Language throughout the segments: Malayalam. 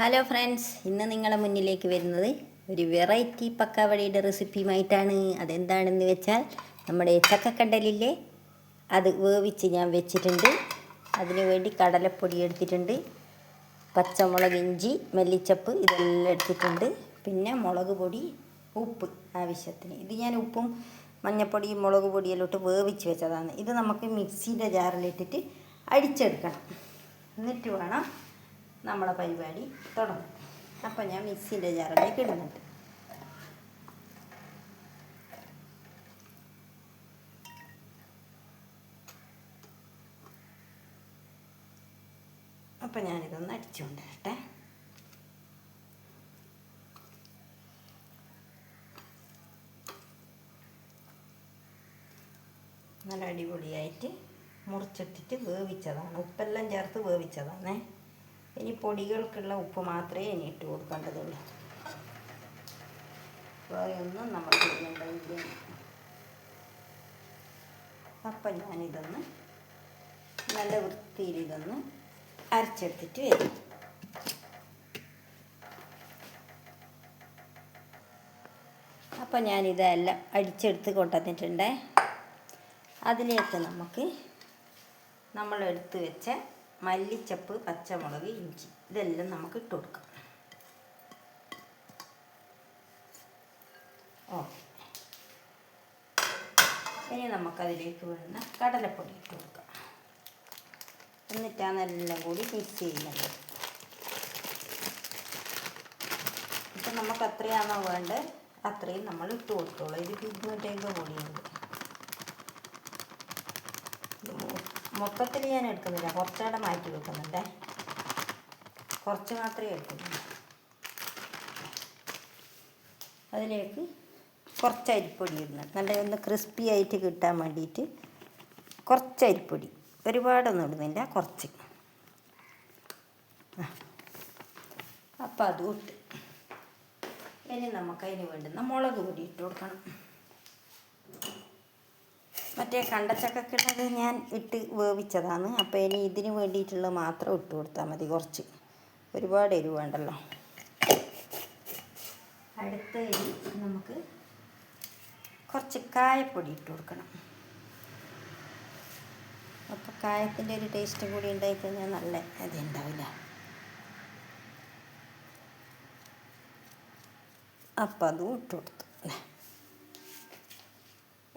ഹലോ ഫ്രണ്ട്സ് ഇന്ന് നിങ്ങളുടെ മുന്നിലേക്ക് വരുന്നത് ഒരു വെറൈറ്റി പക്കാവടിയുടെ റെസിപ്പിയുമായിട്ടാണ് അതെന്താണെന്ന് വെച്ചാൽ നമ്മുടെ ചക്കക്കണ്ടലില്ലേ അത് വേവിച്ച് ഞാൻ വെച്ചിട്ടുണ്ട്. അതിനു വേണ്ടി കടലപ്പൊടി എടുത്തിട്ടുണ്ട്. പച്ചമുളക് ഇഞ്ചി മല്ലിച്ചപ്പ് ഇതെല്ലാം എടുത്തിട്ടുണ്ട്. പിന്നെ മുളക് പൊടി ഉപ്പ് ആവശ്യത്തിന്. ഇത് ഞാൻ ഉപ്പും മഞ്ഞപ്പൊടിയും മുളക് പൊടിയെല്ലാം ഇട്ട് വേവിച്ച് വെച്ചതാണ്. ഇത് നമുക്ക് മിക്സിയുടെ ജാറിലിട്ടിട്ട് അടിച്ചെടുക്കണം. എന്നിട്ട് വേണം നമ്മളെ പരിപാടി തുടങ്ങും. അപ്പോൾ ഞാൻ മിക്സിന്റെ ജാറിലേക്ക് ഇടുന്നുണ്ട്. അപ്പം ഞാനിതൊന്ന് അടിച്ചുകൊണ്ട് വരട്ടെ നല്ല അടിപൊളിയായിട്ട് മുറിച്ചിട്ടിട്ട് വേവിച്ചതാണ്. ഉപ്പെല്ലാം ചേർത്ത് വേവിച്ചതാണേ. ഇനി പൊടികൾക്കുള്ള ഉപ്പ് മാത്രമേ ഇനി ഇട്ട് കൊടുക്കേണ്ടതുള്ളൂ. വേറെയൊന്നും നമ്മൾ ചെയ്യേണ്ടതില്ല അപ്പം ഞാനിതൊന്ന് നല്ല വൃത്തിയിൽ ഇതൊന്ന് അരച്ചെടുത്തിട്ട് വരും. അപ്പം ഞാനിതെല്ലാം അടിച്ചെടുത്ത് കൊണ്ടുവന്നിട്ടുണ്ടേ. അതിലേക്ക് നമുക്ക് നമ്മളെടുത്ത് വെച്ച മല്ലിച്ചപ്പ് പച്ചമുളക് ഇഞ്ചി. ഇതെല്ലാം നമുക്ക് ഇട്ട് കൊടുക്കാം. ഓക്കെ ഇനി നമുക്കതിലേക്ക് വരുന്ന കടലപ്പൊടി ഇട്ട് കൊടുക്കാം. എന്നിട്ടാണ് എല്ലാം കൂടി മിക്സ് ചെയ്യുന്നത്. ഇപ്പം നമുക്ക് എത്രയാണോ വേണ്ടത്? അത്രയും നമ്മൾ ഇട്ട് കൊടുത്തോളൂ. ഇത് ഇരുന്നൂറ്റമ്പത് പൊടിയുണ്ട്. മൊത്തത്തിൽ ഞാൻ എടുക്കുന്നില്ല. കുറച്ചുകൂടെ മാറ്റി വെക്കുന്നുണ്ടേ. കുറച്ച് മാത്രമേ എടുക്കുന്നുള്ളൂ. അതിലേക്ക് കുറച്ച് അരിപ്പൊടി ഇടുന്നത് നല്ല ഒന്ന് ക്രിസ്പി ആയിട്ട് കിട്ടാൻ വേണ്ടിയിട്ട് കുറച്ച് അരിപ്പൊടി. ഒരുപാടൊന്നും ഇടുന്നില്ല. കുറച്ച്. അപ്പം അതും ഇട്ട്. ഇനി നമുക്ക് അതിന് വേണ്ടുന്ന മുളക് പൊടി ഇട്ട് കൊടുക്കണം. മറ്റേ കണ്ടച്ചക്കക്കിട്ടത് ഞാൻ ഇട്ട് വേവിച്ചതാണ്. അപ്പോൾ ഇനി ഇതിന് വേണ്ടിയിട്ടുള്ള മാത്രം ഇട്ട് കൊടുത്താൽ മതി. കുറച്ച്. ഒരുപാട് എരിവ് വേണ്ടല്ലോ. അടുത്ത എരി നമുക്ക് കുറച്ച് കായപ്പൊടി ഇട്ട് കൊടുക്കണം. അപ്പോൾ കായത്തിന്റെ ഒരു ടേസ്റ്റ് കൂടി ഉണ്ടായിക്കഴിഞ്ഞാൽ നല്ല അത് ഉണ്ടാവില്ല. അപ്പം അതും ഇട്ട്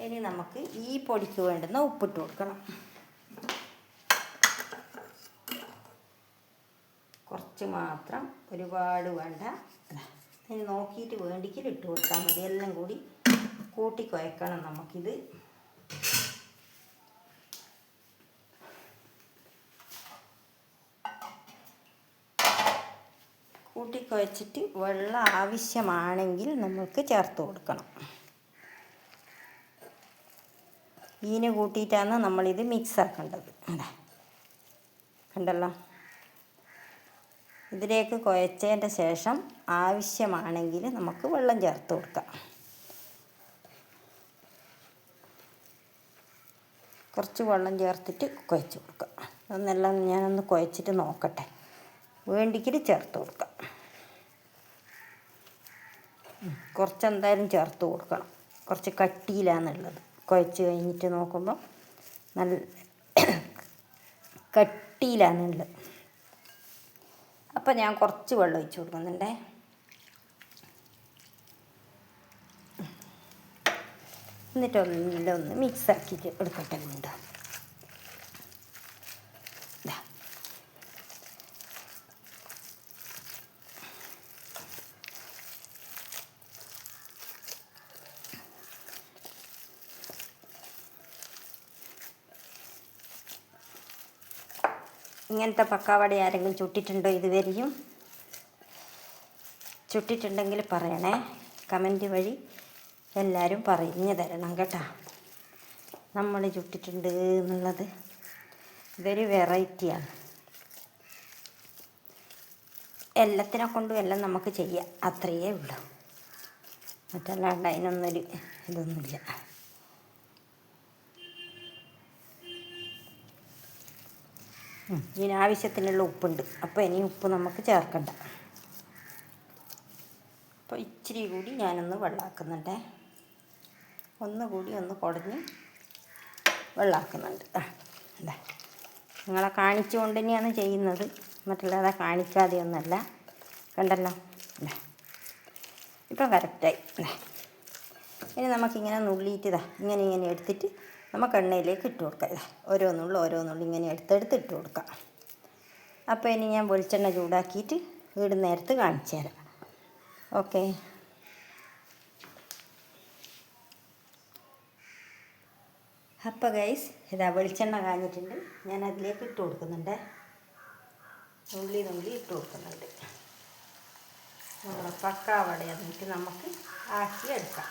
ഇനി നമുക്ക് ഈ പൊടിക്ക് വേണ്ടുന്ന ഉപ്പിട്ട് കൊടുക്കണം. കുറച്ച് മാത്രം ഒരുപാട് വേണ്ട. ഇനി നോക്കിയിട്ട് വേണ്ടിക്കിൽ ഇട്ട് കൊടുത്താൽ മതി. എല്ലാം കൂടി കൂട്ടി കുഴക്കണം നമുക്കിത്. കൂട്ടി വെള്ളം ആവശ്യമാണെങ്കിൽ നമ്മൾക്ക് ചേർത്ത് കൊടുക്കണം. ഈന് കൂട്ടിയിട്ടാണ് നമ്മളിത് മിക്സ് ആക്കേണ്ടത്. അതെ. കണ്ടല്ലോ? ഇതിലേക്ക് കുഴച്ചതിന്റെ ശേഷം ആവശ്യമാണെങ്കിൽ നമുക്ക് വെള്ളം ചേർത്ത് കൊടുക്കാം. കുറച്ച് വെള്ളം ചേർത്തിട്ട് കുഴച്ച് കൊടുക്കാം. അതൊന്നെല്ലാം ഞാനൊന്ന് കുഴച്ചിട്ട് നോക്കട്ടെ. വേണ്ടിക്കിൽ ചേർത്ത് കൊടുക്കാം. കുറച്ച് എന്തായാലും ചേർത്ത് കൊടുക്കണം. കുറച്ച് കട്ടിയിലാന്നുള്ളത്. കുഴച്ച് കഴിഞ്ഞിട്ട് നോക്കുമ്പോൾ നല്ല കട്ടിയിലാണുള്ളത് അപ്പം ഞാൻ കുറച്ച് വെള്ളം ഒഴിച്ച് കൊടുക്കുന്നുണ്ടേ. എന്നിട്ട് ഒന്നെല്ലാം ഒന്ന് മിക്സാക്കിയിട്ട് എടുക്കട്ടെ കൊണ്ട് ഇങ്ങനത്തെ പക്കാവട ആരെങ്കിലും ചുട്ടിട്ടുണ്ടോ ഇതുവരെയും? ചുട്ടിട്ടുണ്ടെങ്കിൽ പറയണേ. കമന്റ് വഴി എല്ലാവരും പറഞ്ഞു തരണം കേട്ടോ. നമ്മൾ ചുട്ടിട്ടുണ്ട് എന്നുള്ളത് ഇതൊരു വെറൈറ്റിയാണ് എല്ലാത്തിനെ കൊണ്ടും എല്ലാം നമുക്ക് ചെയ്യാം. അത്രയേ ഉള്ളൂ. മറ്റല്ലാണ്ട് അതിനൊന്നൊരു ഇതൊന്നുമില്ല. ഇതിന് ആവശ്യത്തിനുള്ള ഉപ്പുണ്ട്. അപ്പോൾ ഇനി ഉപ്പ് നമുക്ക് ചേർക്കണ്ട. അപ്പോൾ ഇച്ചിരി കൂടി ഞാനൊന്ന് വെള്ളമാക്കുന്നുണ്ടേ ഒന്നുകൂടി ഒന്ന് കുടഞ്ഞ് വെള്ളമാക്കുന്നുണ്ട് അല്ലേ നിങ്ങളെ കാണിച്ചുകൊണ്ട് തന്നെയാണ് ചെയ്യുന്നത്. മറ്റുള്ളവരെ കാണിക്കാതെ ഒന്നല്ല കണ്ടല്ലോ? അല്ലേ ഇപ്പം കറക്റ്റായി അല്ലേ ഇനി നമുക്കിങ്ങനെ ഇതാ ഇങ്ങനെ ഇങ്ങനെ എടുത്തിട്ട് നമുക്ക് എണ്ണയിലേക്ക് ഇട്ട് കൊടുക്കാം. ഓരോന്നുള്ള ഓരോന്നുള്ളു ഇങ്ങനെ എടുത്തെടുത്ത് ഇട്ട് കൊടുക്കാം. അപ്പോൾ ഇനി ഞാൻ വെളിച്ചെണ്ണ ചൂടാക്കിയിട്ട് വീട് നേരത്ത് കാണിച്ചു തരാം. ഓക്കെ. അപ്പോൾ ഗൈസ് ഇതാ വെളിച്ചെണ്ണ കാഞ്ഞിട്ടുണ്ട്. ഞാൻ അതിലേക്ക് ഇട്ട് കൊടുക്കുന്നുണ്ട്. നുള്ളി നുള്ളി ഇട്ട് കൊടുക്കുന്നുണ്ട്. നമ്മുടെ പക്കാവട എന്നിട്ട് നമുക്ക് ആക്കി എടുക്കാം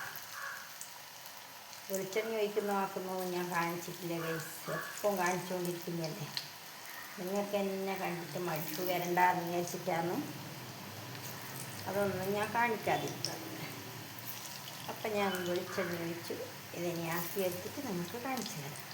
വെളിച്ചെണ്ണ ഒഴിക്കുന്ന ആക്കുന്നതും ഞാൻ കാണിച്ചിട്ടില്ല ഗൈസ് എപ്പം കാണിച്ചുകൊണ്ടിരിക്കുന്നതല്ലേ നിങ്ങൾക്ക് എന്നെ കണ്ടിട്ട് മടുപ്പ് വരണ്ടെന്ന് വിചാരിച്ചിട്ടാണ്. അതൊന്നും ഞാൻ കാണിക്കാതിരിക്കുന്നത് അപ്പം ഞാൻ വെളിച്ചെണ്ണ ഒഴിച്ചു ഇതിനെ ആക്കി എടുത്തിട്ട് നമുക്ക് കാണിച്ചു തരാം.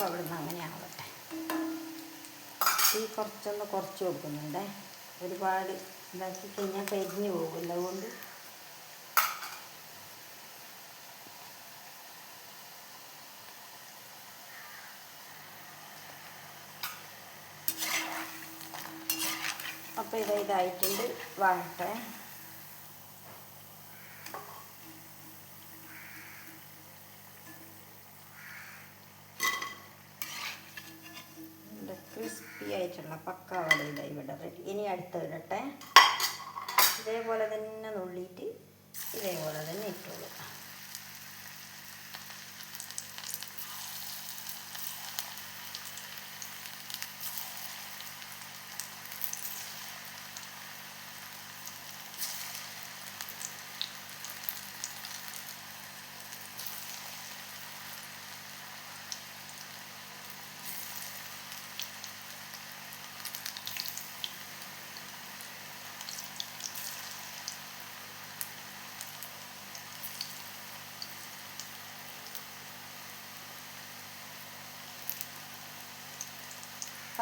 അപ്പോൾ അവിടെ നിന്ന് അങ്ങനെ ആവട്ടെ. തീ കുറച്ചൊന്ന് കുറച്ച് കൊടുക്കുന്നുണ്ടേ ഒരുപാട് ഇതാക്കി കഴിഞ്ഞാൽ കരിഞ്ഞു പോകുമല്ലോ അതുകൊണ്ട്. അപ്പോൾ ഇത് ഇതായിട്ടുണ്ട്. വാഴട്ടെ ക്രിസ്പി പക്ക ഇതാ ഇവിടെ റെഡി ഇനി അടുത്ത് ഇടട്ടെ ഇതേപോലെ തന്നെ നുള്ളിയിട്ട് ഇതേപോലെ തന്നെ ഇട്ടോളൂ.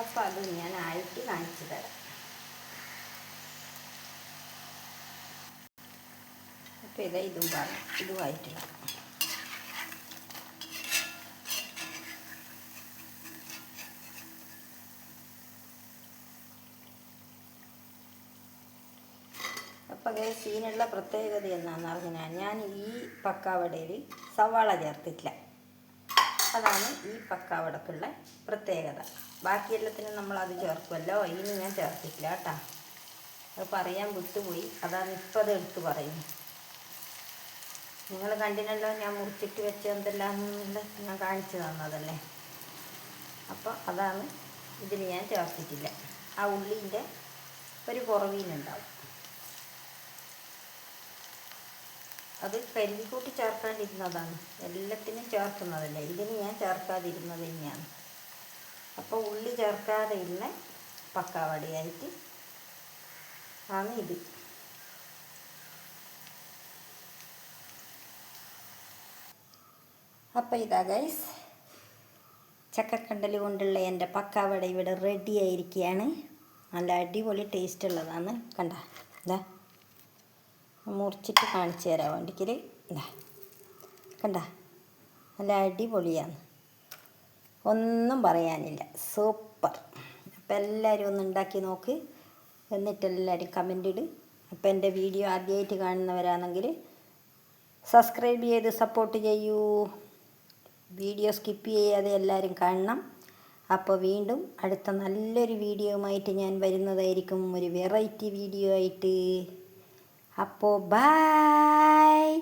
അപ്പോൾ അത് ഞാൻ ആയിട്ട് കാണിച്ചു തരാം. അപ്പോൾ ഇതാ ഇതും പറയാം ഇതുമായിട്ടില്ല അപ്പോൾ സീനുള്ള പ്രത്യേകത എന്നാന്ന് പറഞ്ഞാൽ ഞാൻ ഈ പക്കാവടയിൽ സവാള ചേർത്തിട്ടില്ല. അതാണ് ഈ പക്കാവടക്കുള്ള പ്രത്യേകത. ബാക്കി എല്ലാത്തിനും നമ്മൾ അത് ചേർക്കുമല്ലോ? ഇനി ഞാൻ ചേർത്തിട്ടില്ല കേട്ടോ. അത് പറയാൻ വിട്ടുപോയി. അതാണ് ഇപ്പോൾ അത് എടുത്ത് പറയുന്നത്. നിങ്ങൾ കണ്ടിനല്ലോ ഞാൻ മുറിച്ചിട്ട് വെച്ച എന്തെല്ലാമെന്നുള്ള ഞാൻ കാണിച്ചു തന്നതല്ലേ? അപ്പോൾ അതാണ് ഇതിൽ ഞാൻ ചേർത്തിട്ടില്ല. ആ ഉള്ളീന്റെ ഒരു കുറവീനുണ്ടാവും. അത് കരിക്കൂട്ടി ചേർക്കാണ്ടിരുന്നതാണ്. എല്ലാത്തിനും ചേർക്കുന്നതല്ലേ? ഇതിന് ഞാൻ ചേർക്കാതിരുന്നത് തന്നെയാണ്. അപ്പോൾ ഉള്ളി ചേർക്കാതെ ഇല്ല. പക്കാവടിയായിട്ട്. ആണ് ഇത്. അപ്പോൾ ഇതാ ഗൈസ് ചക്കക്കണ്ടൽ കൊണ്ടുള്ള എന്റെ പക്കാവട ഇവിടെ റെഡി ആയിരിക്കുകയാണ് നല്ല അടിപൊളി ടേസ്റ്റ് ഉള്ളതാണ്. കണ്ട ഇതാ മുറിച്ചിട്ട് കാണിച്ചു തരാൻ വേണ്ടിക്കൽ ഇതാ കണ്ട നല്ല അടിപൊളിയാണ്. ഒന്നും പറയാനില്ല. സൂപ്പർ. അപ്പം എല്ലാവരും ഒന്ന് ഉണ്ടാക്കി നോക്ക്. എന്നിട്ട് എല്ലാവരും കമന്റ് ഇട്. അപ്പം എന്റെ വീഡിയോ ആദ്യമായിട്ട് കാണുന്നവരാണെങ്കിൽ സബ്സ്ക്രൈബ് ചെയ്ത് സപ്പോർട്ട് ചെയ്യൂ. വീഡിയോ സ്കിപ്പ് ചെയ്യാതെ എല്ലാവരും കാണണം. അപ്പോൾ വീണ്ടും അടുത്ത നല്ലൊരു വീഡിയോയുമായിട്ട് ഞാൻ വരുന്നതായിരിക്കും. ഒരു വെറൈറ്റി വീഡിയോ ആയിട്ട്. അപ്പോൾ ബായ്